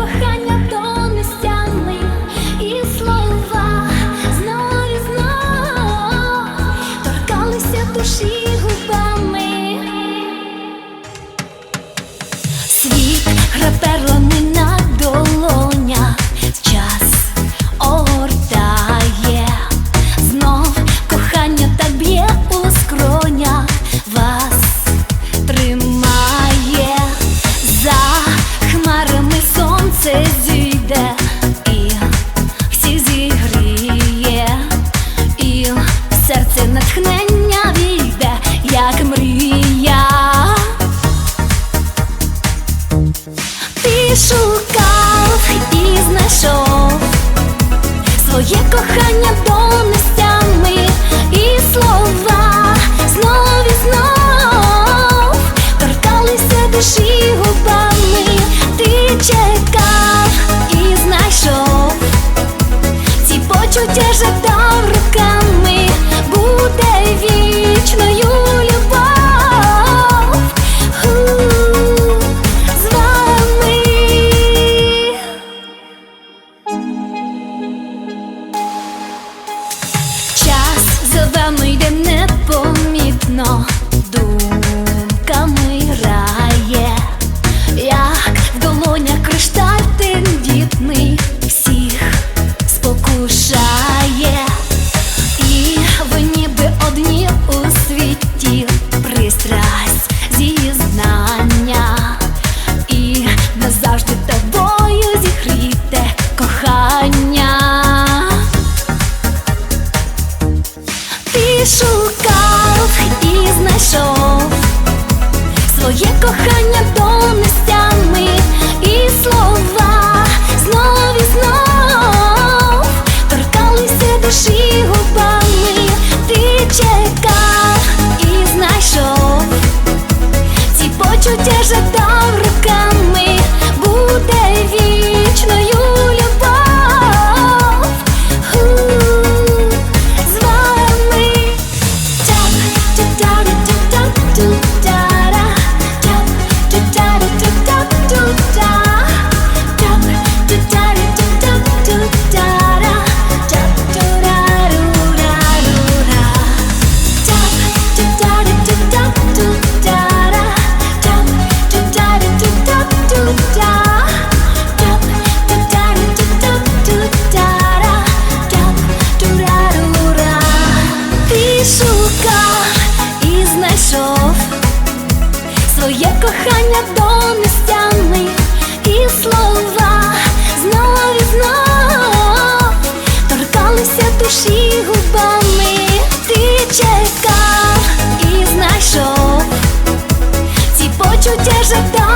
кохання тонестями і слова знов і торкалися душі губами. Сонце зійде і всі зігріє, і в серце натхнення війде, як мрія. Ти шукав і знайшов своє кохання донестями і слова знов знов торкалися душі ці почуття Шукав і знайшов. Своє кохання донестями і слова знов і знов. Торкалися душі губами. Ти чекав і знайшов. Ці почуття жадав руками, чекав і знайшов ці почуття жадав